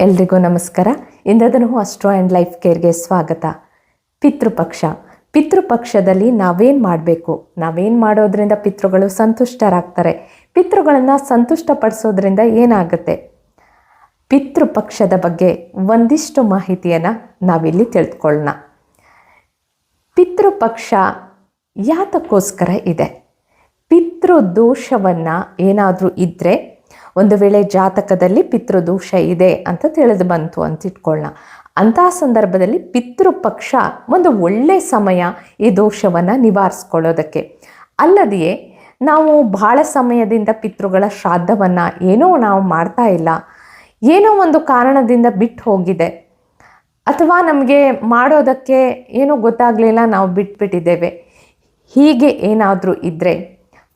ಎಲ್ರಿಗೂ ನಮಸ್ಕಾರ. ಇಂದದನು ಅಸ್ಟ್ರೋ ಆ್ಯಂಡ್ ಲೈಫ್ ಕೇರ್ಗೆ ಸ್ವಾಗತ. ಪಿತೃಪಕ್ಷ. ಪಿತೃಪಕ್ಷದಲ್ಲಿ ನಾವೇನು ಮಾಡಬೇಕು? ನಾವೇನು ಮಾಡೋದ್ರಿಂದ ಪಿತೃಗಳು ಸಂತುಷ್ಟರಾಗ್ತಾರೆ? ಪಿತೃಗಳನ್ನು ಸಂತುಷ್ಟಪಡಿಸೋದ್ರಿಂದ ಏನಾಗುತ್ತೆ? ಪಿತೃಪಕ್ಷದ ಬಗ್ಗೆ ಒಂದಿಷ್ಟು ಮಾಹಿತಿಯನ್ನು ನಾವಿಲ್ಲಿ ತಿಳಿದುಕೊಳ್ಳೋಣ ಪಿತೃಪಕ್ಷ ಯಾತಕ್ಕೋಸ್ಕರ ಇದೆ? ಪಿತೃದೋಷವನ್ನು ಏನಾದರೂ ಇದ್ದರೆ ಒಂದು ವೇಳೆ ಜಾತಕದಲ್ಲಿ ಪಿತೃದೋಷ ಇದೆ ಅಂತ ತಿಳಿದು ಬಂತು ಅಂತ ಇಟ್ಕೊಳ್ಳೋಣ ಅಂತಹ ಸಂದರ್ಭದಲ್ಲಿ ಪಿತೃಪಕ್ಷ ಒಂದು ಒಳ್ಳೆ ಸಮಯ ಈ ದೋಷವನ್ನು ನಿವಾರಿಸ್ಕೊಳ್ಳೋದಕ್ಕೆ. ಅಲ್ಲದೆಯೇ ನಾವು ಬಹಳ ಸಮಯದಿಂದ ಪಿತೃಗಳ ಶ್ರಾದ್ದವನ್ನು ಏನೋ ನಾವು ಮಾಡ್ತಾ ಇಲ್ಲ. ಏನೋ ಒಂದು ಕಾರಣದಿಂದ ಬಿಟ್ಟು ಹೋಗಿದೆ. ಅಥವಾ ನಮಗೆ ಮಾಡೋದಕ್ಕೆ ಏನೂ ಗೊತ್ತಾಗಲಿಲ್ಲ, ನಾವು ಬಿಟ್ಬಿಟ್ಟಿದ್ದೇವೆ. ಹೀಗೆ ಏನಾದರೂ ಇದ್ದರೆ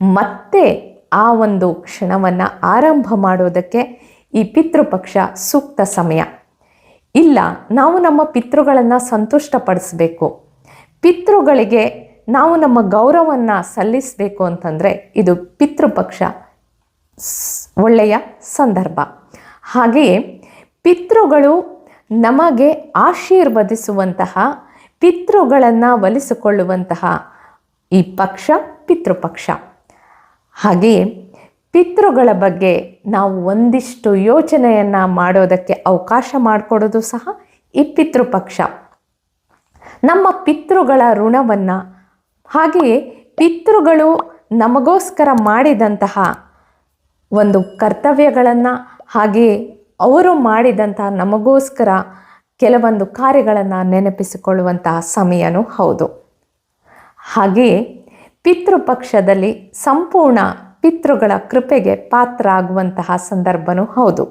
ಮತ್ತೆ ಆ ಒಂದು ಕ್ಷಣವನ್ನು ಆರಂಭ ಮಾಡೋದಕ್ಕೆ ಈ ಪಿತೃಪಕ್ಷ ಸೂಕ್ತ ಸಮಯ. ಇಲ್ಲ, ನಾವು ನಮ್ಮ ಪಿತೃಗಳನ್ನು ಸಂತುಷ್ಟಪಡಿಸಬೇಕು. ಪಿತೃಗಳಿಗೆ ನಾವು ನಮ್ಮ ಗೌರವವನ್ನು ಸಲ್ಲಿಸಬೇಕು ಅಂತಂದರೆ ಇದು ಪಿತೃಪಕ್ಷ ಒಳ್ಳೆಯ ಸಂದರ್ಭ. ಹಾಗೆಯೇ ಪಿತೃಗಳು ನಮಗೆ ಆಶೀರ್ವದಿಸುವಂತಹ, ಪಿತೃಗಳನ್ನು ಒಲಿಸಿಕೊಳ್ಳುವಂತಹ ಈ ಪಕ್ಷ ಪಿತೃಪಕ್ಷ. ಹಾಗೆಯೇ ಪಿತೃಗಳ ಬಗ್ಗೆ ನಾವು ಒಂದಿಷ್ಟು ಯೋಚನೆಯನ್ನು ಮಾಡೋದಕ್ಕೆ ಅವಕಾಶ ಮಾಡಿಕೊಡೋದು ಸಹ ಈ ಪಿತೃಪಕ್ಷ ನಮ್ಮ ಪಿತೃಗಳ ಋಣವನ್ನು ಹಾಗೆಯೇ ಪಿತೃಗಳು ನಮಗೋಸ್ಕರ ಮಾಡಿದಂತಹ ಒಂದು ಕರ್ತವ್ಯಗಳನ್ನು ಹಾಗೆಯೇ ಅವರು ಮಾಡಿದಂತಹ ನಮಗೋಸ್ಕರ ಕೆಲವೊಂದು ಕಾರ್ಯಗಳನ್ನು ನೆನಪಿಸಿಕೊಳ್ಳುವಂತಹ ಸಮಯನೂ ಹೌದು. ಹಾಗೆಯೇ ಪಿತೃಪಕ್ಷದಲ್ಲಿ ಸಂಪೂರ್ಣ ಪಿತೃಗಳ ಕೃಪೆಗೆ ಪಾತ್ರ ಆಗುವಂತಹ ಸಂದರ್ಭನೂ ಹೌದು.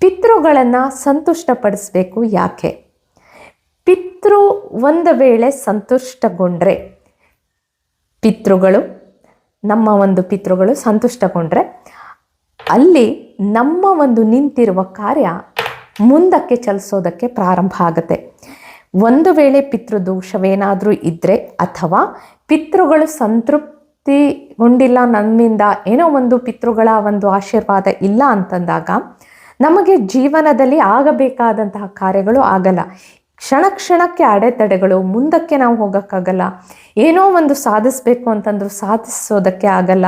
ಪಿತೃಗಳನ್ನು ಸಂತುಷ್ಟಪಡಿಸಬೇಕು ಯಾಕೆ? ಪಿತೃ ಒಂದು ವೇಳೆ ಸಂತುಷ್ಟಗೊಂಡ್ರೆ ಪಿತೃಗಳು, ನಮ್ಮ ಒಂದು ಪಿತೃಗಳು ಸಂತುಷ್ಟಗೊಂಡ್ರೆ ಅಲ್ಲಿ ನಮ್ಮ ಒಂದು ನಿಂತಿರುವ ಕಾರ್ಯ ಮುಂದಕ್ಕೆ ಚಲಿಸೋದಕ್ಕೆ ಪ್ರಾರಂಭ ಆಗುತ್ತೆ. ಒಂದು ವೇಳೆ ಪಿತೃದೋಷವೇನಾದರೂ ಇದ್ದರೆ ಅಥವಾ ಪಿತೃಗಳು ಸಂತೃಪ್ತಿಗೊಂಡಿಲ್ಲ ನಮ್ಮಿಂದ ಏನೋ ಒಂದು ಪಿತೃಗಳ ಒಂದು ಆಶೀರ್ವಾದ ಇಲ್ಲ ಅಂತಂದಾಗ ನಮಗೆ ಜೀವನದಲ್ಲಿ ಆಗಬೇಕಾದಂತಹ ಕಾರ್ಯಗಳು ಆಗಲ್ಲ. ಕ್ಷಣ ಕ್ಷಣಕ್ಕೆ ಅಡೆತಡೆಗಳು, ಮುಂದಕ್ಕೆ ನಾವು ಹೋಗೋಕ್ಕಾಗಲ್ಲ. ಏನೋ ಒಂದು ಸಾಧಿಸಬೇಕು ಅಂತಂದ್ರೂ ಸಾಧಿಸೋದಕ್ಕೆ ಆಗಲ್ಲ.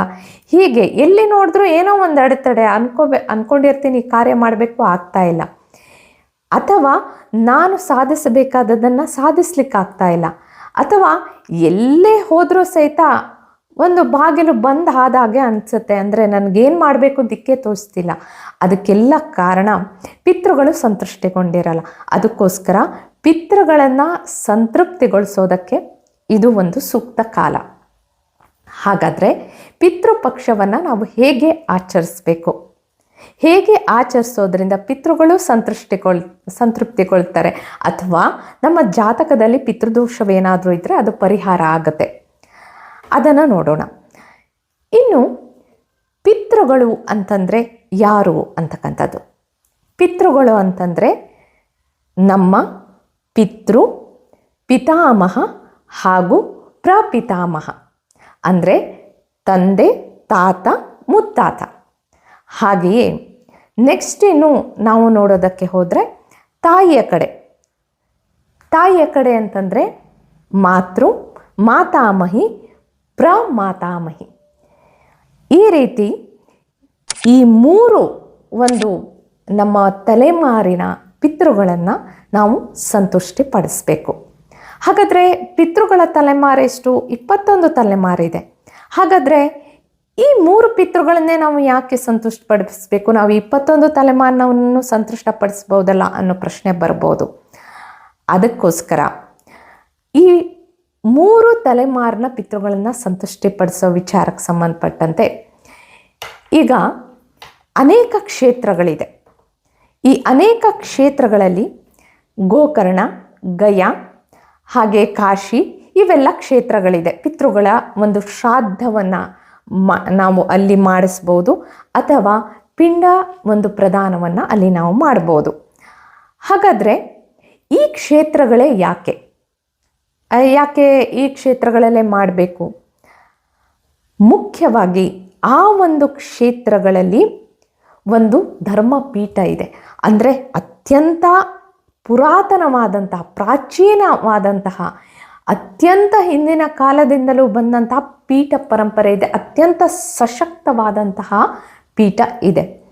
ಹೀಗೆ ಎಲ್ಲಿ ನೋಡಿದ್ರೂ ಏನೋ ಒಂದು ಅಡೆತಡೆ ಅನ್ಕೋಬೇ, ಅನ್ಕೊಂಡಿರ್ತೀನಿ, ಈ ಕಾರ್ಯ ಮಾಡಬೇಕು ಆಗ್ತಾ ಇಲ್ಲ. ಅಥವಾ ನಾನು ಸಾಧಿಸಬೇಕಾದದನ್ನು ಸಾಧಿಸ್ಲಿಕ್ಕಾಗ್ತಾ ಇಲ್ಲ. ಅಥವಾ ಎಲ್ಲೇ ಹೋದರೂ ಸಹಿತ ಒಂದು ಬಾಗಿಲು ಬಂದ್ ಆದಾಗೆ ಅನಿಸುತ್ತೆ. ಅಂದರೆ ನನಗೇನು ಮಾಡಬೇಕು ದಿಕ್ಕೇ ತೋರಿಸ್ತಿಲ್ಲ. ಅದಕ್ಕೆಲ್ಲ ಕಾರಣ ಪಿತೃಗಳು ಸಂತೃಷ್ಟಿಗೊಂಡಿರಲ್ಲ. ಅದಕ್ಕೋಸ್ಕರ ಪಿತೃಗಳನ್ನು ಸಂತೃಪ್ತಿಗೊಳಿಸೋದಕ್ಕೆ ಇದು ಒಂದು ಸೂಕ್ತ ಕಾಲ. ಹಾಗಾದರೆ ಪಿತೃಪಕ್ಷವನ್ನು ನಾವು ಹೇಗೆ ಆಚರಿಸಬೇಕು? ಹೇಗೆ ಆಚರಿಸೋದ್ರಿಂದ ಪಿತೃಗಳು ಸಂತೃಷ್ಟಿಗೊಳ್, ಸಂತೃಪ್ತಿಗೊಳ್ತಾರೆ? ಅಥವಾ ನಮ್ಮ ಜಾತಕದಲ್ಲಿ ಪಿತೃದೋಷವೇನಾದರೂ ಇದ್ದರೆ ಅದು ಪರಿಹಾರ ಆಗುತ್ತೆ. ಅದನ್ನು ನೋಡೋಣ. ಇನ್ನು ಪಿತೃಗಳು ಅಂತಂದರೆ ಯಾರು ಅಂತಕ್ಕಂಥದ್ದು? ಪಿತೃಗಳು ಅಂತಂದರೆ ನಮ್ಮ ಪಿತೃ, ಪಿತಾಮಹ ಹಾಗೂ ಪ್ರಪಿತಾಮಹ. ಅಂದರೆ ತಂದೆ, ತಾತ, ಮುತ್ತಾತ. ಹಾಗೆಯೇ ನೆಕ್ಸ್ಟ್ ಇನ್ನು ನಾವು ನೋಡೋದಕ್ಕೆ ಹೋದರೆ ತಾಯಿಯ ಕಡೆ. ತಾಯಿಯ ಕಡೆ ಅಂತಂದರೆ ಮಾತೃ, ಮಾತಾಮಹಿ, ಪ್ರಮಾತಾಮಹಿ. ಈ ರೀತಿ ಈ ಮೂರು ಒಂದು ನಮ್ಮ ತಲೆಮಾರಿನ ಪಿತೃಗಳನ್ನು ನಾವು ಸಂತುಷ್ಟಿಪಡಿಸಬೇಕು ಹಾಗಾದರೆ ಪಿತೃಗಳ ತಲೆಮಾರೆಷ್ಟು? ಇಪ್ಪತ್ತೊಂದು ತಲೆಮಾರಿದೆ. ಹಾಗಾದರೆ ಈ ಮೂರು ಪಿತೃಗಳನ್ನೇ ನಾವು ಯಾಕೆ ಸಂತುಷ್ಟಪಡಿಸಬೇಕು? ನಾವು ಇಪ್ಪತ್ತೊಂದು ತಲೆಮಾರಿನವನ್ನು ಸಂತುಷ್ಟಪಡಿಸ್ಬೋದಲ್ಲ ಅನ್ನೋ ಪ್ರಶ್ನೆ ಬರ್ಬೋದು. ಅದಕ್ಕೋಸ್ಕರ ಈ ಮೂರು ತಲೆಮಾರಿನ ಪಿತೃಗಳನ್ನು ಸಂತುಷ್ಟಿಪಡಿಸೋ ವಿಚಾರಕ್ಕೆ ಸಂಬಂಧಪಟ್ಟಂತೆ ಈಗ ಅನೇಕ ಕ್ಷೇತ್ರಗಳಿದೆ. ಈ ಅನೇಕ ಕ್ಷೇತ್ರಗಳಲ್ಲಿ ಗೋಕರ್ಣ, ಗಯಾ ಹಾಗೆ ಕಾಶಿ ಇವೆಲ್ಲ ಕ್ಷೇತ್ರಗಳಿದೆ. ಪಿತೃಗಳ ಒಂದು ಶ್ರಾದ್ದವನ್ನು ನಾವು ಅಲ್ಲಿ ಮಾಡಿಸ್ಬೋದು ಅಥವಾ ಪಿಂಡ ಒಂದು ಪ್ರದಾನವನ್ನು ಅಲ್ಲಿ ನಾವು ಮಾಡ್ಬೋದು. ಹಾಗಾದರೆ ಈ ಕ್ಷೇತ್ರಗಳೇ ಯಾಕೆ? ಯಾಕೆ ಈ ಕ್ಷೇತ್ರಗಳಲ್ಲೇ ಮಾಡಬೇಕು? ಮುಖ್ಯವಾಗಿ ಆ ಒಂದು ಕ್ಷೇತ್ರಗಳಲ್ಲಿ ಒಂದು ಧರ್ಮಪೀಠ ಇದೆ. ಅಂದರೆ ಅತ್ಯಂತ ಪುರಾತನವಾದಂತಹ, ಪ್ರಾಚೀನವಾದಂತಹ ಅತ್ಯಂತ ಹಿಂದಿನ ಕಾಲದಿಂದಲೂ ಬಂದಂತಹ ಪೀಠ ಪರಂಪರೆ ಇದೆ. ಅತ್ಯಂತ ಸಶಕ್ತವಾದಂತಹ ಪೀಠ ಇದೆ.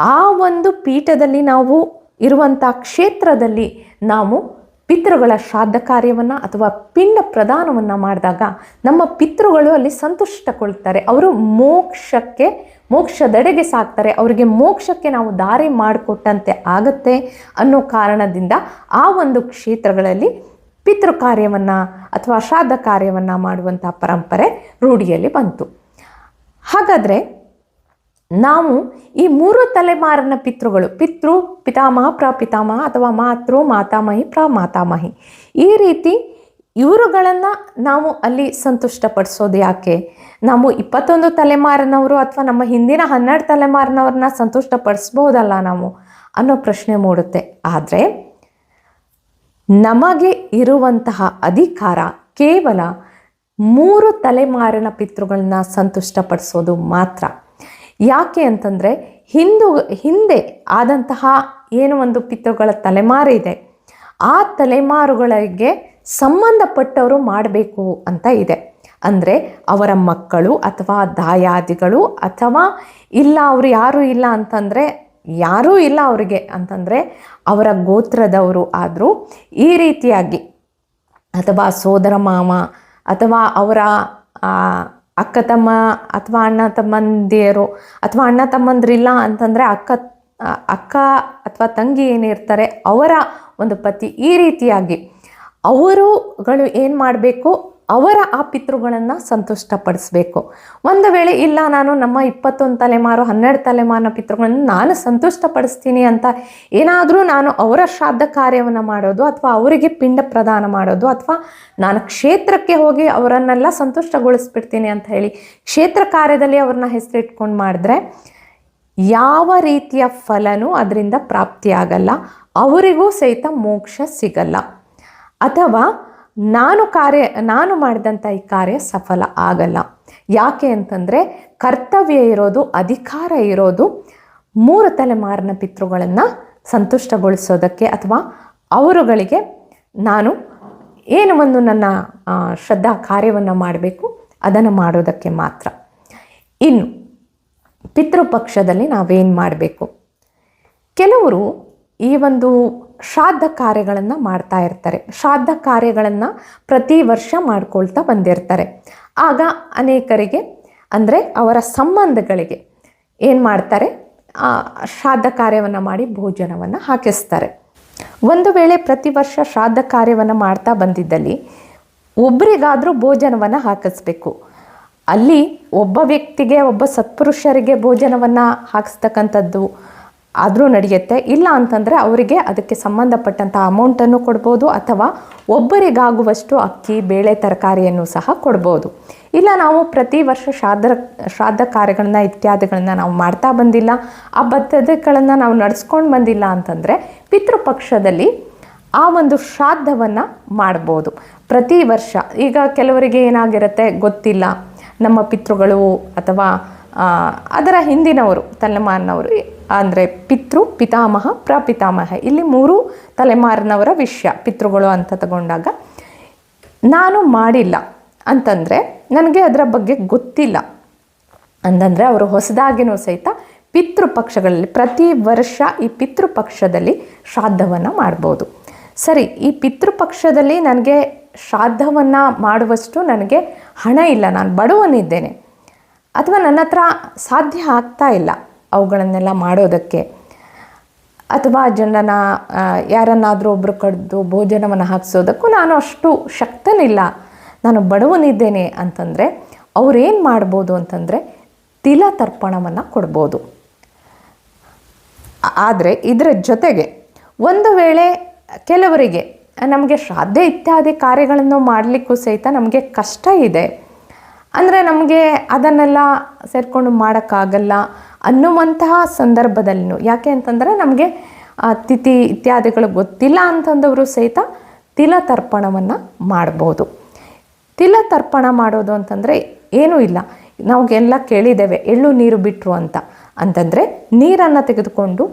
ಆ ಒಂದು ಪೀಠದಲ್ಲಿ ನಾವು ಇರುವಂಥ ಕ್ಷೇತ್ರದಲ್ಲಿ ನಾವು ಪಿತೃಗಳ ಶ್ರಾದ್ದ ಕಾರ್ಯವನ್ನು ಅಥವಾ ಪಿಂಡ ಪ್ರದಾನವನ್ನು ಮಾಡಿದಾಗ ನಮ್ಮ ಪಿತೃಗಳು ಅಲ್ಲಿ ಸಂತುಷ್ಟಗೊಳ್ತಾರೆ. ಅವರು ಮೋಕ್ಷಕ್ಕೆ, ಮೋಕ್ಷದೆಡೆಗೆ ಸಾಕ್ತಾರೆ. ಅವರಿಗೆ ಮೋಕ್ಷಕ್ಕೆ ನಾವು ದಾರಿ ಮಾಡಿಕೊಟ್ಟಂತೆ ಆಗತ್ತೆ ಅನ್ನೋ ಕಾರಣದಿಂದ ಆ ಒಂದು ಕ್ಷೇತ್ರಗಳಲ್ಲಿ ಪಿತೃ ಕಾರ್ಯವನ್ನು ಅಥವಾ ಶ್ರಾದ್ದ ಕಾರ್ಯವನ್ನು ಮಾಡುವಂಥ ಪರಂಪರೆ ರೂಢಿಯಲ್ಲಿ ಬಂತು. ಹಾಗಾದರೆ ನಾವು ಈ ಮೂರು ತಲೆಮಾರಿನ ಪಿತೃಗಳು, ಪಿತೃ, ಪಿತಾಮಹ, ಪ್ರಪಿತಾಮಹ ಅಥವಾ ಮಾತೃ, ಮಾತಾಮಹಿ, ಪ್ರಮಾತಾಮಹಿ, ಈ ರೀತಿ ಇವರುಗಳನ್ನು ನಾವು ಅಲ್ಲಿ ಸಂತುಷ್ಟಪಡಿಸೋದು ಯಾಕೆ? ನಾವು ಇಪ್ಪತ್ತೊಂದು ತಲೆಮಾರಿನವರು ಅಥವಾ ನಮ್ಮ ಹಿಂದಿನ ಹನ್ನೆರಡು ತಲೆಮಾರಿನವ್ರನ್ನ ಸಂತುಷ್ಟಪಡಿಸ್ಬೋದಲ್ಲ ನಾವು ಅನ್ನೋ ಪ್ರಶ್ನೆ ಮೂಡುತ್ತೆ. ಆದರೆ ನಮಗೆ ಇರುವಂತಹ ಅಧಿಕಾರ ಕೇವಲ ಮೂರು ತಲೆಮಾರಿನ ಪಿತೃಗಳನ್ನ ಸಂತುಷ್ಟಪಡಿಸೋದು ಮಾತ್ರ. ಯಾಕೆ ಅಂತಂದರೆ ಹಿಂದೂ, ಹಿಂದೆ ಆದಂತಹ ಏನು ಒಂದು ಪಿತೃಗಳ ತಲೆಮಾರು ಇದೆ, ಆ ತಲೆಮಾರುಗಳಿಗೆ ಸಂಬಂಧಪಟ್ಟವರು ಮಾಡಬೇಕು ಅಂತ ಇದೆ. ಅಂದರೆ ಅವರ ಮಕ್ಕಳು ಅಥವಾ ದಾಯಾದಿಗಳು ಅಥವಾ ಇಲ್ಲ, ಅವರು ಯಾರೂ ಇಲ್ಲ ಅಂತಂದರೆ ಯಾರೂ ಇಲ್ಲ ಅವರಿಗೆ ಅಂತಂದರೆ ಅವರ ಗೋತ್ರದವರು ಆದರೂ ಈ ರೀತಿಯಾಗಿ ಅಥವಾ ಸೋದರ ಮಾವ ಅಥವಾ ಅವರ ಅಕ್ಕ ತಮ್ಮ ಅಥವಾ ಅಣ್ಣ ತಮ್ಮಂದಿಯರು ಅಥವಾ ಅಣ್ಣ ತಮ್ಮಂದಿರಿಲ್ಲ ಅಂತಂದರೆ ಅಕ್ಕ ಅಕ್ಕ ಅಥವಾ ತಂಗಿ ಏನಿರ್ತಾರೆ ಅವರ ಒಂದು ಪತಿ ಈ ರೀತಿಯಾಗಿ. ಅವರುಗಳು ಏನು ಮಾಡಬೇಕು? ಅವರ ಆ ಪಿತೃಗಳನ್ನು ಸಂತುಷ್ಟಪಡಿಸ್ಬೇಕು. ಒಂದು ವೇಳೆ ಇಲ್ಲ, ನಾನು ನಮ್ಮ ಇಪ್ಪತ್ತೊಂದು ತಲೆಮಾರು, ಹನ್ನೆರಡು ತಲೆಮಾರಿನ ಪಿತೃಗಳನ್ನು ನಾನು ಸಂತುಷ್ಟಪಡಿಸ್ತೀನಿ ಅಂತ ಏನಾದರೂ ನಾನು ಅವರ ಶ್ರಾದ್ದ ಕಾರ್ಯವನ್ನು ಮಾಡೋದು ಅಥವಾ ಅವರಿಗೆ ಪಿಂಡ ಪ್ರದಾನ ಮಾಡೋದು ಅಥವಾ ನಾನು ಕ್ಷೇತ್ರಕ್ಕೆ ಹೋಗಿ ಅವರನ್ನೆಲ್ಲ ಸಂತುಷ್ಟಗೊಳಿಸ್ಬಿಡ್ತೀನಿ ಅಂತ ಹೇಳಿ ಕ್ಷೇತ್ರ ಕಾರ್ಯದಲ್ಲಿ ಅವ್ರನ್ನ ಹೆಸರಿಟ್ಕೊಂಡು ಮಾಡಿದ್ರೆ ಯಾವ ರೀತಿಯ ಫಲನೂ ಅದರಿಂದ ಪ್ರಾಪ್ತಿಯಾಗಲ್ಲ. ಅವರಿಗೂ ಸಹಿತ ಮೋಕ್ಷ ಸಿಗಲ್ಲ. ಅಥವಾ ನಾನು ಕಾರ್ಯ, ನಾನು ಮಾಡಿದಂಥ ಈ ಕಾರ್ಯ ಸಫಲ ಆಗಲ್ಲ. ಯಾಕೆ ಅಂತಂದರೆ ಕರ್ತವ್ಯ ಇರೋದು, ಅಧಿಕಾರ ಇರೋದು ಮೂರು ತಲೆಮಾರಿನ ಪಿತೃಗಳನ್ನು ಸಂತುಷ್ಟಗೊಳಿಸೋದಕ್ಕೆ ಅಥವಾ ಅವರುಗಳಿಗೆ ನಾನು ಏನು ಒಂದು ನನ್ನ ಶ್ರದ್ಧಾ ಕಾರ್ಯವನ್ನು ಮಾಡಬೇಕು, ಅದನ್ನು ಮಾಡೋದಕ್ಕೆ ಮಾತ್ರ. ಇನ್ನು ಪಿತೃಪಕ್ಷದಲ್ಲಿ ನಾವೇನು ಮಾಡಬೇಕು? ಕೆಲವರು ಈ ಒಂದು ಶ್ರಾದ್ದ ಕಾರ್ಯಗಳನ್ನು ಮಾಡ್ತಾ ಇರ್ತಾರೆ. ಶ್ರಾದ್ದ ಕಾರ್ಯಗಳನ್ನು ಪ್ರತಿ ವರ್ಷ ಮಾಡ್ಕೊಳ್ತಾ ಬಂದಿರ್ತಾರೆ. ಆಗ ಅನೇಕರಿಗೆ ಅಂದರೆ ಅವರ ಸಂಬಂಧಗಳಿಗೆ ಏನು ಮಾಡ್ತಾರೆ? ಶ್ರಾದ್ದ ಕಾರ್ಯವನ್ನು ಮಾಡಿ ಭೋಜನವನ್ನು ಹಾಕಿಸ್ತಾರೆ. ಒಂದು ವೇಳೆ ಪ್ರತಿ ವರ್ಷ ಶ್ರಾದ್ದ ಕಾರ್ಯವನ್ನು ಮಾಡ್ತಾ ಬಂದಿದ್ದಲ್ಲಿ ಒಬ್ಬರಿಗಾದರೂ ಭೋಜನವನ್ನು ಹಾಕಿಸ್ಬೇಕು. ಅಲ್ಲಿ ಒಬ್ಬ ವ್ಯಕ್ತಿಗೆ, ಒಬ್ಬ ಸತ್ಪುರುಷರಿಗೆ ಭೋಜನವನ್ನು ಹಾಕಿಸ್ತಕ್ಕಂಥದ್ದು ಆದರೂ ನಡೆಯುತ್ತೆ. ಇಲ್ಲ ಅಂತಂದರೆ ಅವರಿಗೆ ಅದಕ್ಕೆ ಸಂಬಂಧಪಟ್ಟಂಥ ಅಮೌಂಟನ್ನು ಕೊಡ್ಬೋದು ಅಥವಾ ಒಬ್ಬರಿಗಾಗುವಷ್ಟು ಅಕ್ಕಿ, ಬೇಳೆ, ತರಕಾರಿಯನ್ನು ಸಹ ಕೊಡ್ಬೋದು. ಇಲ್ಲ ನಾವು ಪ್ರತಿ ವರ್ಷ ಶ್ರಾದ್ದ ಶ್ರಾದ್ದ ಕಾರ್ಯಗಳನ್ನ ಇತ್ಯಾದಿಗಳನ್ನ ನಾವು ಮಾಡ್ತಾ ಬಂದಿಲ್ಲ. ಆ ಬದ್ಧತೆಗಳನ್ನು ನಾವು ನಡೆಸ್ಕೊಂಡು ಬಂದಿಲ್ಲ ಅಂತಂದರೆ ಪಿತೃಪಕ್ಷದಲ್ಲಿ ಆ ಒಂದು ಶ್ರಾದ್ದವನ್ನು ಮಾಡ್ಬೋದು. ಪ್ರತಿ ವರ್ಷ ಈಗ ಕೆಲವರಿಗೆ ಏನಾಗಿರುತ್ತೆ ಗೊತ್ತಿಲ್ಲ. ನಮ್ಮ ಪಿತೃಗಳು ಅಥವಾ ಅದರ ಹಿಂದಿನವರು, ತಲೆಮಾರಿನವರು ಅಂದರೆ ಪಿತೃ, ಪಿತಾಮಹ, ಪ್ರಪಿತಾಮಹ. ಇಲ್ಲಿ ಮೂರು ತಲೆಮಾರಿನವರ ವಿಷಯ, ಪಿತೃಗಳು ಅಂತ ತಗೊಂಡಾಗ. ನಾನು ಮಾಡಿಲ್ಲ ಅಂತಂದರೆ ನನಗೆ ಅದರ ಬಗ್ಗೆ ಗೊತ್ತಿಲ್ಲ. ಅಂತಂದರೆ ಅವರು ಹೊಸದಾಗಿನೂ ಸಹಿತ ಪಿತೃಪಕ್ಷಗಳಲ್ಲಿ ಪ್ರತಿ ವರ್ಷ ಈ ಪಿತೃಪಕ್ಷದಲ್ಲಿ ಶ್ರಾದ್ದವನ್ನು ಮಾಡ್ಬೋದು. ಸರಿ, ಈ ಪಿತೃಪಕ್ಷದಲ್ಲಿ ನನಗೆ ಶ್ರಾದ್ದವನ್ನು ಮಾಡುವಷ್ಟು ನನಗೆ ಹಣ ಇಲ್ಲ. ನಾನು ಬಡವನಿದ್ದೇನೆ. ಅಥವಾ ನನ್ನ ಹತ್ರ ಸಾಧ್ಯ ಆಗ್ತಾ ಇಲ್ಲ. ಅವುಗಳನ್ನೆಲ್ಲ ಮಾಡೋದಕ್ಕೆ. ಅಥವಾ ಜನನ ಯಾರನ್ನಾದರೂ ಒಬ್ಬರು ಕಡಿದು ಭೋಜನವನ್ನು ಹಾಕ್ಸೋದಕ್ಕೂ ನಾನು ಅಷ್ಟು ಶಕ್ತನಿಲ್ಲ. ನಾನು ಬಡವನಿದ್ದೇನೆ ಅಂತಂದರೆ ಅವರೇನು ಮಾಡ್ಬೋದು ಅಂತಂದರೆ ತಿಲ ತರ್ಪಣವನ್ನು ಕೊಡ್ಬೋದು. ಆದರೆ ಇದರ ಜೊತೆಗೆ ಒಂದು ವೇಳೆ ಕೆಲವರಿಗೆ ನಮಗೆ ಶ್ರಾದ್ದೆ ಇತ್ಯಾದಿ ಕಾರ್ಯಗಳನ್ನು ಮಾಡಲಿಕ್ಕೂ ಸಹಿತ ನಮಗೆ ಕಷ್ಟ ಇದೆ. ಅಂದರೆ ನಮಗೆ ಅದನ್ನೆಲ್ಲ ಸೇರಿಕೊಂಡು ಮಾಡೋಕ್ಕಾಗಲ್ಲ. ಅನ್ನುವಂತಹ ಸಂದರ್ಭದಲ್ಲಿನೂ. ಯಾಕೆ ಅಂತಂದರೆ ನಮಗೆ ತಿಥಿ ಇತ್ಯಾದಿಗಳು ಗೊತ್ತಿಲ್ಲ ಅಂತಂದವರು ಸಹಿತ ತಿಲ ತರ್ಪಣವನ್ನು ಮಾಡ್ಬೋದು. ತಿಲ ತರ್ಪಣ ಮಾಡೋದು ಅಂತಂದರೆ ಏನೂ ಇಲ್ಲ. ನಾವೆಲ್ಲ ಕೇಳಿದ್ದೇವೆ, ಎಳ್ಳು ನೀರು ಬಿಟ್ಟರು ಅಂತ. ಅಂತಂದರೆ ನೀರನ್ನು ತೆಗೆದುಕೊಂಡು,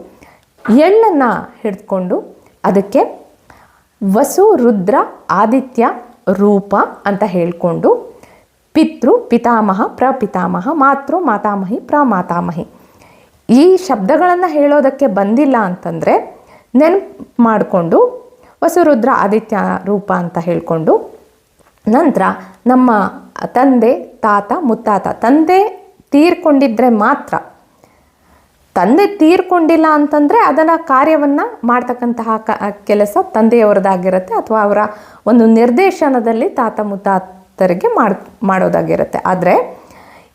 ಎಳ್ಳನ್ನು ಹಿಡಿದುಕೊಂಡು ಅದಕ್ಕೆ ವಸು, ರುದ್ರ, ಆದಿತ್ಯ, ರೂಪ ಅಂತ ಹೇಳಿಕೊಂಡು ಪಿತೃ, ಪಿತಾಮಹ, ಪ್ರಪಿತಾಮಹ, ಮಾತೃ, ಮಾತಾಮಹಿ, ಪ್ರಮಾತಾಮಹಿ. ಈ ಶಬ್ದಗಳನ್ನು ಹೇಳೋದಕ್ಕೆ ಬಂದಿಲ್ಲ ಅಂತಂದರೆ ನೆನಪು ಮಾಡಿಕೊಂಡು ವಸುರುದ್ರ ಆದಿತ್ಯ ರೂಪ ಅಂತ ಹೇಳಿಕೊಂಡು ನಂತರ ನಮ್ಮ ತಂದೆ, ತಾತ, ಮುತ್ತಾತ, ತಂದೆ ತೀರ್ಕೊಂಡಿದ್ರೆ ಮಾತ್ರ ತಂದೆ ತೀರ್ಕೊಂಡಿಲ್ಲ ಅಂತಂದರೆ ಅದನ್ನು ಕಾರ್ಯವನ್ನು ಮಾಡ್ತಕ್ಕಂತಹ ಕ ಕೆಲಸ ತಂದೆಯವರದಾಗಿರುತ್ತೆ ಅಥವಾ ಅವರ ಒಂದು ನಿರ್ದೇಶನದಲ್ಲಿ ತಾತ ಮುತ್ತಾತರಿಗೆ ಮಾಡಿ, ಮಾಡೋದಾಗಿರುತ್ತೆ. ಆದರೆ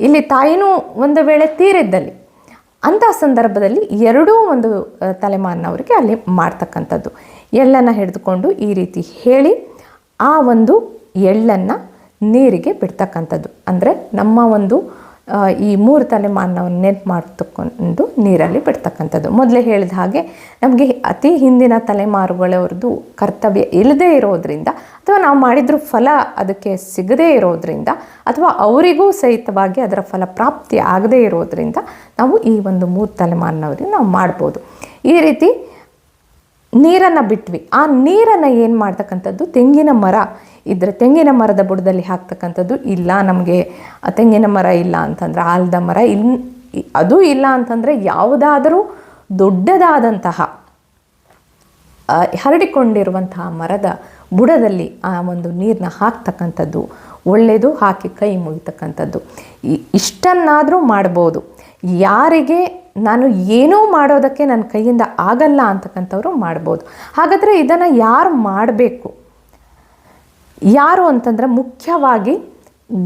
ಇಲ್ಲಿ ತಾಯಿನೂ ಒಂದು ವೇಳೆ ತೀರಿದ್ದಲ್ಲಿ ಅಂಥ ಸಂದರ್ಭದಲ್ಲಿ ಎರಡೂ ಒಂದು ತಲೆಮಾರಿನವರಿಗೆ ಅಲ್ಲಿ ಮಾಡ್ತಕ್ಕಂಥದ್ದು. ಎಳ್ಳನ್ನು ಹಿಡಿದುಕೊಂಡು ಈ ರೀತಿ ಹೇಳಿ ಆ ಒಂದು ಎಳ್ಳನ್ನು ನೀರಿಗೆ ಬಿಡ್ತಕ್ಕಂಥದ್ದು. ಅಂದರೆ ನಮ್ಮ ಒಂದು ಈ ಮೂರು ತಲೆಮಾರಿನವನ್ನು ನೆನ್ಪು ಮಾಡ್ತಕೊಂಡು ನೀರಲ್ಲಿ ಬಿಡ್ತಕ್ಕಂಥದ್ದು. ಮೊದಲೇ ಹೇಳಿದ ಹಾಗೆ ನಮಗೆ ಅತಿ ಹಿಂದಿನ ತಲೆಮಾರುಗಳವ್ರದ್ದು ಕರ್ತವ್ಯ ಇಲ್ಲದೇ ಇರೋದ್ರಿಂದ ಅಥವಾ ನಾವು ಮಾಡಿದ್ರು ಫಲ ಅದಕ್ಕೆ ಸಿಗದೇ ಇರೋದ್ರಿಂದ ಅಥವಾ ಅವರಿಗೂ ಸಹಿತವಾಗಿ ಅದರ ಫಲ ಪ್ರಾಪ್ತಿ ಆಗದೇ ಇರೋದ್ರಿಂದ ನಾವು ಈ ಒಂದು ಮೂರು ತಲೆಮಾರಿನವ್ರಿಗೆ ನಾವು ಮಾಡ್ಬೋದು. ಈ ರೀತಿ ನೀರನ್ನು ಬಿಟ್ವಿ. ಆ ನೀರನ್ನು ಏನು ಮಾಡ್ತಕ್ಕಂಥದ್ದು? ತೆಂಗಿನ ಮರ. ಇದ್ರೆ ತೆಂಗಿನ ಮರದ ಬುಡದಲ್ಲಿ ಹಾಕ್ತಕ್ಕಂಥದ್ದು ಇಲ್ಲ ನಮಗೆ. ತೆಂಗಿನ ಮರ ಇಲ್ಲ ಅಂತಂದ್ರೆ ಆಲದ ಮರ ಇಲ್, ಅದು ಇಲ್ಲ ಅಂತಂದರೆ ಯಾವುದಾದರೂ ದೊಡ್ಡದಾದಂತಹ ಹರಡಿಕೊಂಡಿರುವಂತಹ ಮರದ ಬುಡದಲ್ಲಿ ಆ ಒಂದು ನೀರನ್ನ ಹಾಕ್ತಕ್ಕಂಥದ್ದು. ಒಳ್ಳೆಯದು ಹಾಕಿ ಕೈ ಮುಗಿತಕ್ಕಂಥದ್ದು. ಇಷ್ಟನ್ನಾದರೂ ಮಾಡ್ಬೋದು. ಯಾರಿಗೆ ನಾನು ಏನೂ ಮಾಡೋದಕ್ಕೆ ನನ್ನ ಕೈಯಿಂದ ಆಗಲ್ಲ ಅಂತಕ್ಕಂಥವ್ರು ಮಾಡ್ಬೋದು. ಹಾಗಾದರೆ ಇದನ್ನು ಯಾರು ಮಾಡಬೇಕು? ಯಾರು ಅಂತಂದರೆ ಮುಖ್ಯವಾಗಿ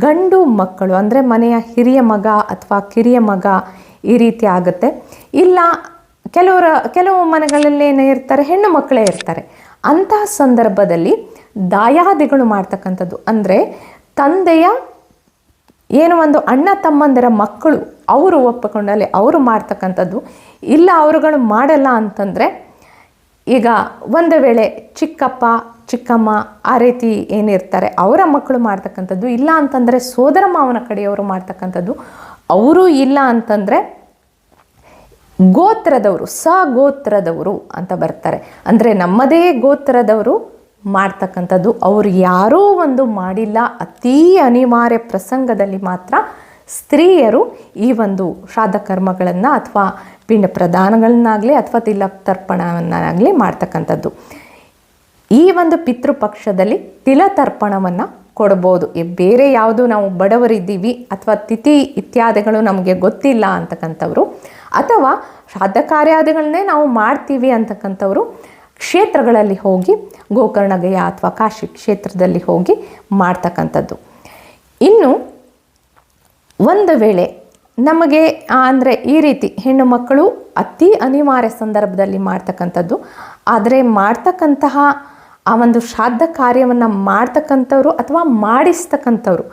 ಗಂಡು ಮಕ್ಕಳು, ಅಂದರೆ ಮನೆಯ ಹಿರಿಯ ಮಗ ಅಥವಾ ಕಿರಿಯ ಮಗ ಈ ರೀತಿ ಆಗುತ್ತೆ. ಇಲ್ಲ, ಕೆಲವರ, ಕೆಲವು ಮನೆಗಳಲ್ಲಿ ಏನೇ ಇರ್ತಾರೆ, ಹೆಣ್ಣು ಮಕ್ಕಳೇ ಇರ್ತಾರೆ. ಅಂತಹ ಸಂದರ್ಭದಲ್ಲಿ ದಾಯಾದಿಗಳು ಮಾಡ್ತಕ್ಕಂಥದ್ದು ಅಂದರೆ ತಂದೆಯ ಏನು ಒಂದು ಅಣ್ಣ ತಮ್ಮಂದಿರ ಮಕ್ಕಳು ಅವರು ಒಪ್ಪಿಕೊಂಡಲ್ಲಿ ಅವರು ಮಾಡ್ತಕ್ಕಂಥದ್ದು ಇಲ್ಲ ಅವರುಗಳು ಮಾಡಲ್ಲ ಅಂತಂದರೆ ಈಗ ಒಂದು ವೇಳೆ ಚಿಕ್ಕಪ್ಪ, ಚಿಕ್ಕಮ್ಮ ಆ ರೀತಿ ಏನಿರ್ತಾರೆ, ಅವರ ಮಕ್ಕಳು ಮಾಡ್ತಕ್ಕಂಥದ್ದು ಇಲ್ಲ ಅಂತಂದರೆ ಸೋದರ ಮಾವನ ಕಡೆಯವರು ಮಾಡ್ತಕ್ಕಂಥದ್ದು ಅವರು ಇಲ್ಲ ಅಂತಂದರೆ ಗೋತ್ರದವರು ಸ ಗೋತ್ರದವರು ಅಂತ ಬರ್ತಾರೆ. ಅಂದರೆ ನಮ್ಮದೇ ಗೋತ್ರದವರು ಮಾಡ್ತಕ್ಕಂಥದ್ದು. ಅವರು ಯಾರೋ ಒಂದು ಮಾಡಿಲ್ಲ, ಅತೀ ಅನಿವಾರ್ಯ ಪ್ರಸಂಗದಲ್ಲಿ ಮಾತ್ರ ಸ್ತ್ರೀಯರು ಈ ಒಂದು ಶ್ರಾದ್ದ ಕರ್ಮಗಳನ್ನು ಅಥವಾ ಪಿಂಡ ಪ್ರದಾನಗಳನ್ನಾಗಲಿ ಅಥವಾ ತಿಲಕ್ ತರ್ಪಣವನ್ನಾಗಲಿ ಮಾಡ್ತಕ್ಕಂಥದ್ದು. ಈ ಒಂದು ಪಿತೃಪಕ್ಷದಲ್ಲಿ ತಿಲತರ್ಪಣವನ್ನು ಕೊಡ್ಬೋದು. ಈ ಬೇರೆ ಯಾವುದು ನಾವು ಬಡವರಿದ್ದೀವಿ ಅಥವಾ ತಿಥಿ ಇತ್ಯಾದಿಗಳು ನಮಗೆ ಗೊತ್ತಿಲ್ಲ ಅಂತಕ್ಕಂಥವ್ರು ಅಥವಾ ಶ್ರಾದ್ದ ಕಾರ್ಯಾದಿಗಳನ್ನೇ ನಾವು ಮಾಡ್ತೀವಿ ಅಂತಕ್ಕಂಥವ್ರು ಕ್ಷೇತ್ರಗಳಲ್ಲಿ ಹೋಗಿ, ಗೋಕರ್ಣಗಯ ಅಥವಾ ಕಾಶಿ ಕ್ಷೇತ್ರದಲ್ಲಿ ಹೋಗಿ ಮಾಡ್ತಕ್ಕಂಥದ್ದು. ಇನ್ನು ಒಂದು ವೇಳೆ ನಮಗೆ ಅಂದರೆ ಈ ರೀತಿ ಹೆಣ್ಣು ಮಕ್ಕಳು ಅತಿ ಅನಿವಾರ್ಯ ಸಂದರ್ಭದಲ್ಲಿ ಮಾಡ್ತಕ್ಕಂಥದ್ದು, ಆದರೆ ಮಾಡ್ತಕ್ಕಂತಹ ಆ ಒಂದು ಶ್ರಾದ್ದ ಕಾರ್ಯವನ್ನು ಮಾಡ್ತಕ್ಕಂಥವ್ರು ಅಥವಾ ಮಾಡಿಸ್ತಕ್ಕಂಥವ್ರು,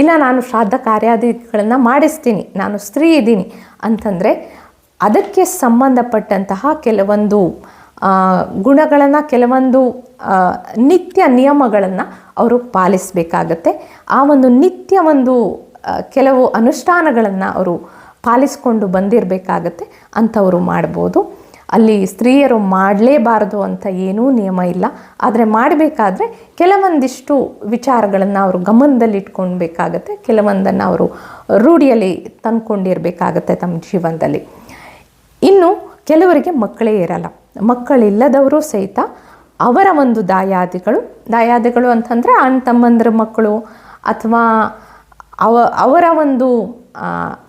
ಇಲ್ಲ ನಾನು ಶ್ರಾದ್ದ ಕಾರ್ಯಾದಿಗಳನ್ನು ಮಾಡಿಸ್ತೀನಿ, ನಾನು ಸ್ತ್ರೀ ಇದ್ದೀನಿ ಅಂತಂದರೆ ಅದಕ್ಕೆ ಸಂಬಂಧಪಟ್ಟಂತಹ ಕೆಲವೊಂದು ಗುಣಗಳನ್ನು ಕೆಲವೊಂದು ನಿತ್ಯ ನಿಯಮಗಳನ್ನು ಅವರು ಪಾಲಿಸಬೇಕಾಗತ್ತೆ. ಆ ಒಂದು ನಿತ್ಯ ಒಂದು ಕೆಲವು ಅನುಷ್ಠಾನಗಳನ್ನು ಅವರು ಪಾಲಿಸ್ಕೊಂಡು ಬಂದಿರಬೇಕಾಗತ್ತೆ. ಅಂಥವರು ಮಾಡ್ಬೋದು. ಅಲ್ಲಿ ಸ್ತ್ರೀಯರು ಮಾಡಲೇಬಾರದು ಅಂತ ಏನೂ ನಿಯಮ ಇಲ್ಲ. ಆದರೆ ಮಾಡಬೇಕಾದ್ರೆ ಕೆಲವೊಂದಿಷ್ಟು ವಿಚಾರಗಳನ್ನು ಅವರು ಗಮನದಲ್ಲಿಟ್ಕೊಳ್ಬೇಕಾಗತ್ತೆ. ಕೆಲವೊಂದನ್ನು ಅವರು ರೂಢಿಯಲ್ಲಿ ತಂದ್ಕೊಂಡಿರಬೇಕಾಗತ್ತೆ ತಮ್ಮ ಜೀವನದಲ್ಲಿ. ಇನ್ನು ಕೆಲವರಿಗೆ ಮಕ್ಕಳೇ ಇರಲ್ಲ. ಮಕ್ಕಳಿಲ್ಲದವರು ಸಹಿತ ಅವರ ಒಂದು ದಾಯಾದಿಗಳು. ದಾಯಾದಿಗಳು ಅಂತಂದರೆ ಅಣ್ಣ ತಮ್ಮಂದ್ರ ಮಕ್ಕಳು ಅಥವಾ ಅವ ಅವರ ಒಂದು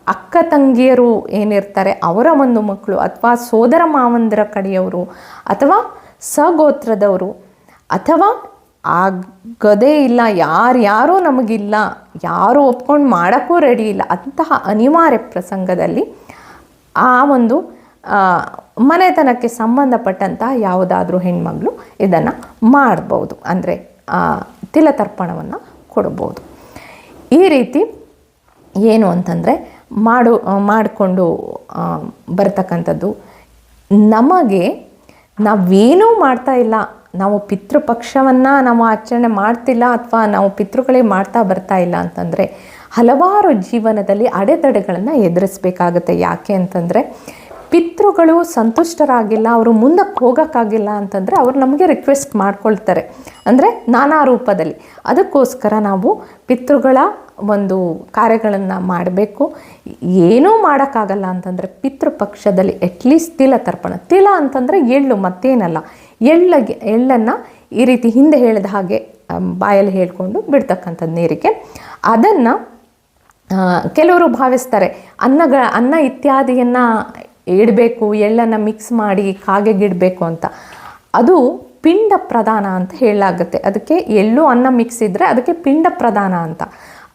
ಅಕ್ಕ ತಂಗಿಯರು ಏನಿರ್ತಾರೆ ಅವರ ಒಂದು ಮಕ್ಕಳು ಅಥವಾ ಸೋದರ ಮಾವಂದಿರ ಕಡೆಯವರು ಅಥವಾ ಸಗೋತ್ರದವರು ಅಥವಾ ಆಗದೇ ಇಲ್ಲ ಯಾರ್ಯಾರೂ ನಮಗಿಲ್ಲ ಯಾರು ಒಪ್ಕೊಂಡು ಮಾಡೋಕ್ಕೂ ರೆಡಿ ಇಲ್ಲ ಅಂತಹ ಅನಿವಾರ್ಯ ಪ್ರಸಂಗದಲ್ಲಿ ಆ ಒಂದು ಆ, ಮನೆತನಕ್ಕೆ ಸಂಬಂಧಪಟ್ಟಂತಹ ಯಾವುದಾದ್ರೂ ಹೆಣ್ಮಗಳು ಇದನ್ನು ಮಾಡ್ಬೋದು. ಅಂದರೆ ತಿಲತರ್ಪಣವನ್ನು ಕೊಡ್ಬೋದು. ಈ ರೀತಿ ಏನು ಅಂತಂದರೆ, ಮಾಡು, ಮಾಡಿಕೊಂಡು ಬರ್ತಕ್ಕಂಥದ್ದು ನಮಗೆ ನಾವೇನೂ ಮಾಡ್ತಾ ಇಲ್ಲ. ನಾವು ಪಿತೃಪಕ್ಷವನ್ನು ನಾವು ಆಚರಣೆ ಮಾಡ್ತಿಲ್ಲ ಅಥವಾ ನಾವು ಪಿತೃಗಳೇ ಮಾಡ್ತಾ ಬರ್ತಾ ಇಲ್ಲ ಅಂತಂದರೆ, ಹಲವಾರು ಜೀವನದಲ್ಲಿ ಅಡೆತಡೆಗಳನ್ನು ಎದುರಿಸಬೇಕಾಗುತ್ತೆ. ಯಾಕೆ ಅಂತಂದರೆ ಪಿತೃಗಳು ಸಂತುಷ್ಟರಾಗಿಲ್ಲ, ಅವರು ಮುಂದಕ್ಕೆ ಹೋಗೋಕ್ಕಾಗಿಲ್ಲ ಅಂತಂದರೆ ಅವರು ನಮಗೆ ರಿಕ್ವೆಸ್ಟ್ ಮಾಡ್ಕೊಳ್ತಾರೆ. ಅಂದರೆ ನಾನಾ ರೂಪದಲ್ಲಿ. ಅದಕ್ಕೋಸ್ಕರ ನಾವು ಪಿತೃಗಳ ಒಂದು ಕಾರ್ಯಗಳನ್ನು ಮಾಡಬೇಕು. ಏನೂ ಮಾಡೋಕ್ಕಾಗಲ್ಲ ಅಂತಂದರೆ ಪಿತೃಪಕ್ಷದಲ್ಲಿ ಅಟ್ಲೀಸ್ಟ್ ತಿಲ ತರ್ಪಣ. ತಿಲ ಅಂತಂದರೆ ಎಳ್ಳು, ಮತ್ತೇನಲ್ಲ. ಎಳ್ಳಗೆ, ಎಳ್ಳನ್ನು ಈ ರೀತಿ ಹಿಂದೆ ಹೇಳಿದ ಹಾಗೆ ಬಾಯಲ್ಲಿ ಹೇಳ್ಕೊಂಡು ಬಿಡ್ತಕ್ಕಂಥದ್ದು ನೀರಿಗೆ. ಅದನ್ನು ಕೆಲವರು ಭಾವಿಸ್ತಾರೆ, ಅನ್ನಗಳ, ಅನ್ನ ಇತ್ಯಾದಿಯನ್ನು ಇಡಬೇಕು ಎಳ್ಳನ್ನು ಮಿಕ್ಸ್ ಮಾಡಿ ಕಾಗೆಗಿಡಬೇಕು ಅಂತ. ಅದು ಪಿಂಡ ಪ್ರಧಾನ ಅಂತ ಹೇಳಲಾಗುತ್ತೆ. ಅದಕ್ಕೆ ಎಳ್ಳು ಅನ್ನ ಮಿಕ್ಸ್ ಇದ್ದರೆ ಅದಕ್ಕೆ ಪಿಂಡ ಪ್ರಧಾನ ಅಂತ.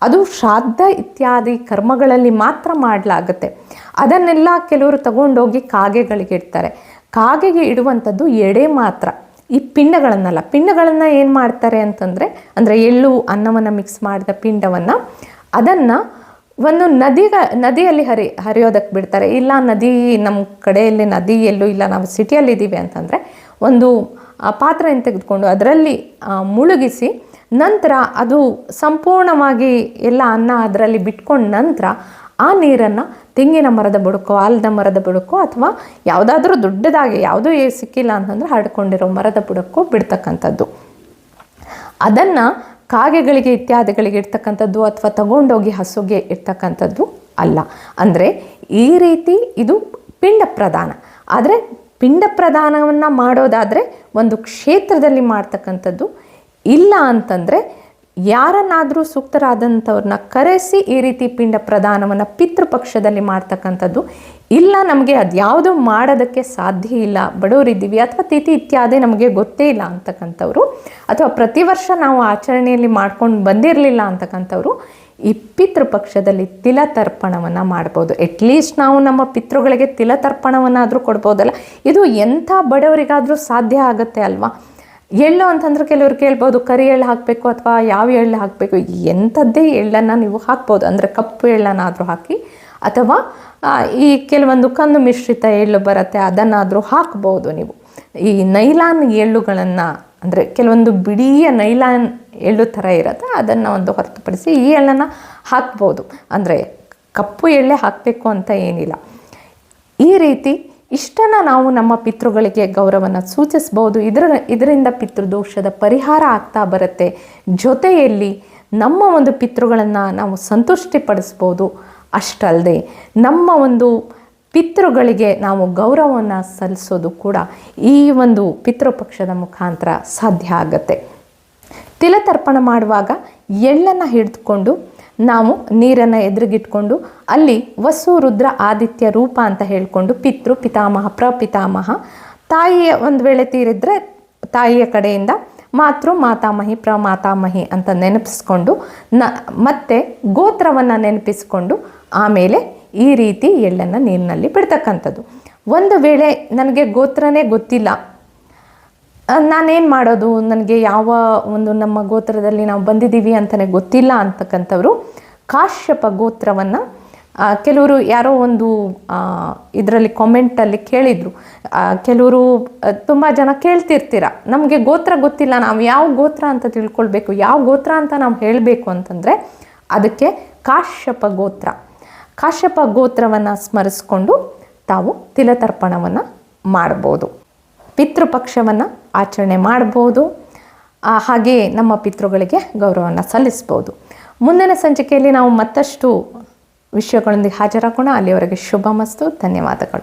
ಅದು ಶ್ರಾದ್ದ ಇತ್ಯಾದಿ ಕರ್ಮಗಳಲ್ಲಿ ಮಾತ್ರ ಮಾಡಲಾಗುತ್ತೆ. ಅದನ್ನೆಲ್ಲ ಕೆಲವರು ತಗೊಂಡೋಗಿ ಕಾಗೆಗಳಿಗೆ ಇಡ್ತಾರೆ. ಕಾಗೆಗೆ ಇಡುವಂಥದ್ದು ಎಡೆ ಮಾತ್ರ. ಈ ಪಿಂಡಗಳನ್ನಲ್ಲ. ಪಿಂಡಗಳನ್ನು ಏನು ಮಾಡ್ತಾರೆ ಅಂತಂದರೆ, ಅಂದರೆ ಎಳ್ಳು ಅನ್ನವನ್ನು ಮಿಕ್ಸ್ ಮಾಡಿದ ಪಿಂಡವನ್ನು ಅದನ್ನು ಒಂದು ನದಿಗ, ನದಿಯಲ್ಲಿ ಹರಿ ಹರಿಯೋದಕ್ಕೆ ಬಿಡ್ತಾರೆ. ಇಲ್ಲ, ನದಿ ನಮ್ಮ ಕಡೆಯಲ್ಲಿ ನದಿ ಎಲ್ಲೂ ಇಲ್ಲ, ನಾವು ಸಿಟಿಯಲ್ಲಿ ಇದ್ದೀವಿ ಅಂತಂದರೆ ಒಂದು ಪಾತ್ರೆಯನ್ನು ತೆಗೆದುಕೊಂಡು ಅದರಲ್ಲಿ ಮುಳುಗಿಸಿ ನಂತರ ಅದು ಸಂಪೂರ್ಣವಾಗಿ ಎಲ್ಲ ಅನ್ನ ಅದರಲ್ಲಿ ಬಿಟ್ಕೊಂಡ ನಂತರ ಆ ನೀರನ್ನು ತೆಂಗಿನ ಮರದ ಬುಡಕ್ಕೋ, ಆಲದ ಮರದ ಬುಡಕ್ಕೋ ಅಥವಾ ಯಾವುದಾದ್ರೂ ದೊಡ್ಡದಾಗಿ ಯಾವುದೂ ಸಿಕ್ಕಿಲ್ಲ ಅಂತಂದರೆ ಹರಡ್ಕೊಂಡಿರೋ ಮರದ ಬುಡಕ್ಕೋ ಬಿಡ್ತಕ್ಕಂಥದ್ದು. ಅದನ್ನು ಕಾಗೆಗಳಿಗೆ ಇತ್ಯಾದಿಗಳಿಗೆ ಇರ್ತಕ್ಕಂಥದ್ದು ಅಥವಾ ತಗೊಂಡೋಗಿ ಹಸುಗೆ ಇರ್ತಕ್ಕಂಥದ್ದು ಅಲ್ಲ. ಅಂದರೆ ಈ ರೀತಿ ಇದು ಪಿಂಡ ಪ್ರಧಾನ. ಆದರೆ ಪಿಂಡ ಪ್ರಧಾನವನ್ನು ಮಾಡೋದಾದರೆ ಒಂದು ಕ್ಷೇತ್ರದಲ್ಲಿ ಮಾಡ್ತಕ್ಕಂಥದ್ದು ಇಲ್ಲ ಅಂತಂದರೆ ಯಾರನ್ನಾದರೂ ಸೂಕ್ತರಾದಂಥವ್ರನ್ನ ಕರೆಸಿ ಈ ರೀತಿ ಪಿಂಡ ಪ್ರದಾನವನ್ನು ಪಿತೃಪಕ್ಷದಲ್ಲಿ ಮಾಡ್ತಕ್ಕಂಥದ್ದು. ಇಲ್ಲ, ನಮಗೆ ಅದ್ಯಾವುದು ಮಾಡೋದಕ್ಕೆ ಸಾಧ್ಯ ಇಲ್ಲ. ಬಡವರಿದ್ದೀವಿ ಅಥವಾ ತಿಥಿ ಇತ್ಯಾದಿ ನಮಗೆ ಗೊತ್ತೇ ಇಲ್ಲ ಅಂತಕ್ಕಂಥವ್ರು. ಅಥವಾ ಪ್ರತಿ ವರ್ಷ ನಾವು ಆಚರಣೆಯಲ್ಲಿ ಮಾಡ್ಕೊಂಡು ಬಂದಿರಲಿಲ್ಲ ಅಂತಕ್ಕಂಥವ್ರು, ಈ ಪಿತೃಪಕ್ಷದಲ್ಲಿ ತಿಲತರ್ಪಣವನ್ನು ಮಾಡ್ಬೋದು. ಎಟ್ಲೀಸ್ಟ್ ನಾವು ನಮ್ಮ ಪಿತೃಗಳಿಗೆ ತಿಲತರ್ಪಣವನ್ನಾದರೂ ಕೊಡ್ಬೋದಲ್ಲ. ಇದು ಎಂಥ ಬಡವರಿಗಾದರೂ ಸಾಧ್ಯ ಆಗುತ್ತೆ ಅಲ್ವಾ? ಎಳ್ಳು ಅಂತಂದ್ರೆ ಕೆಲವರು ಕೇಳ್ಬೋದು, ಕರಿ ಎಳ್ಳು ಹಾಕಬೇಕು ಅಥವಾ ಯಾವ ಎಳ್ಳು ಹಾಕಬೇಕು, ಎಂಥದ್ದೇ ಎಳ್ಳನ್ನು ನೀವು ಹಾಕ್ಬೋದು. ಅಂದರೆ ಕಪ್ಪು ಎಳ್ಳನ್ನಾದರೂ ಹಾಕಿ, ಅಥವಾ ಈ ಕೆಲವೊಂದು ಕಂದು ಮಿಶ್ರಿತ ಎಳ್ಳು ಬರುತ್ತೆ, ಅದನ್ನಾದರೂ ಹಾಕ್ಬೋದು ನೀವು. ಈ ನೈಲಾನ್ ಎಳ್ಳುಗಳನ್ನು, ಅಂದರೆ ಕೆಲವೊಂದು ಬಿಡಿಯ ನೈಲಾನ್ ಎಳ್ಳು ಥರ ಇರುತ್ತೆ, ಅದನ್ನು ಒಂದು ಹೊರತುಪಡಿಸಿ ಈ ಎಳ್ಳನ್ನು ಹಾಕ್ಬೋದು. ಅಂದರೆ ಕಪ್ಪು ಎಳ್ಳೆ ಹಾಕಬೇಕು ಅಂತ ಏನಿಲ್ಲ. ಈ ರೀತಿ ಇಷ್ಟನ್ನು ನಾವು ನಮ್ಮ ಪಿತೃಗಳಿಗೆ ಗೌರವನ ಸೂಚಿಸ್ಬೋದು. ಇದರ, ಇದರಿಂದ ಪಿತೃದೋಷದ ಪರಿಹಾರ ಆಗ್ತಾ ಬರುತ್ತೆ. ಜೊತೆಯಲ್ಲಿ ನಮ್ಮ ಒಂದು ಪಿತೃಗಳನ್ನು ನಾವು ಸಂತುಷ್ಟಿಪಡಿಸ್ಬೋದು. ಅಷ್ಟಲ್ಲದೆ ನಮ್ಮ ಒಂದು ಪಿತೃಗಳಿಗೆ ನಾವು ಗೌರವವನ್ನು ಸಲ್ಲಿಸೋದು ಕೂಡ ಈ ಒಂದು ಪಿತೃಪಕ್ಷದ ಮುಖಾಂತರ ಸಾಧ್ಯ ಆಗುತ್ತೆ. ತಿಲತರ್ಪಣ ಮಾಡುವಾಗ ಎಳ್ಳನ್ನು ಹಿಡಿದುಕೊಂಡು ನಾವು ನೀರನ್ನು ಎದುರುಗಿಟ್ಕೊಂಡು ಅಲ್ಲಿ ವಸು ರುದ್ರ ಆದಿತ್ಯ ರೂಪ ಅಂತ ಹೇಳಿಕೊಂಡು ಪಿತೃ, ಪಿತಾಮಹ, ಪ್ರಪಿತಾಮಹ ತಾಯಿಯ ಒಂದು ವೇಳೆ ತೀರಿದ್ರೆ ತಾಯಿಯ ಕಡೆಯಿಂದ ಮಾತೃ, ಮಾತಾಮಹಿ, ಪ್ರಮಾತಾಮಹಿ ಅಂತ ನೆನಪಿಸ್ಕೊಂಡು ನ, ಮತ್ತೆ ಗೋತ್ರವನ್ನು ನೆನಪಿಸ್ಕೊಂಡು ಆಮೇಲೆ ಈ ರೀತಿ ಎಳ್ಳನ್ನು ನೀರಿನಲ್ಲಿ ಬಿಡ್ತಕ್ಕಂಥದ್ದು. ಒಂದು ವೇಳೆ ನನಗೆ ಗೋತ್ರನೇ ಗೊತ್ತಿಲ್ಲ ನಾನೇನು ಮಾಡೋದು? ನನಗೆ ಯಾವ ಒಂದು ನಮ್ಮ ಗೋತ್ರದಲ್ಲಿ ನಾವು ಬಂದಿದ್ದೀವಿ ಅಂತಲೇ ಗೊತ್ತಿಲ್ಲ ಅಂತಕ್ಕಂಥವ್ರು ಕಾಶ್ಯಪ ಗೋತ್ರವನ್ನು ಕೆಲವರು ಯಾರೋ ಒಂದು ಇದರಲ್ಲಿ ಕಾಮೆಂಟಲ್ಲಿ ಕೇಳಿದರು. ಕೆಲವರು ತುಂಬ ಜನ ಕೇಳ್ತಿರ್ತೀರ. ನಮಗೆ ಗೋತ್ರ ಗೊತ್ತಿಲ್ಲ, ನಾವು ಯಾವ ಗೋತ್ರ ಅಂತ ತಿಳ್ಕೊಳ್ಬೇಕು, ಯಾವ ಗೋತ್ರ ಅಂತ ನಾವು ಹೇಳಬೇಕು ಅಂತಂದರೆ ಅದಕ್ಕೆ ಕಾಶ್ಯಪ ಗೋತ್ರ. ಕಾಶ್ಯಪ ಗೋತ್ರವನ್ನು ಸ್ಮರಿಸ್ಕೊಂಡು ತಾವು ತಿಲತರ್ಪಣವನ್ನು ಮಾಡ್ಬೋದು. ಪಿತೃಪಕ್ಷವನ್ನು ಆಚರಣೆ ಮಾಡ್ಬೋದು ಹಾಗೆ ನಮ್ಮ ಪಿತೃಗಳಿಗೆ ಗೌರವವನ್ನು ಸಲ್ಲಿಸ್ಬೋದು ಮುಂದಿನ ಸಂಚಿಕೆಯಲ್ಲಿ ನಾವು ಮತ್ತಷ್ಟು ವಿಷಯಗಳೊಂದಿಗೆ ಹಾಜರಾಗೋಣ. ಅಲ್ಲಿಯವರೆಗೆ ಶುಭ ಮಸ್ತು ಧನ್ಯವಾದಗಳು.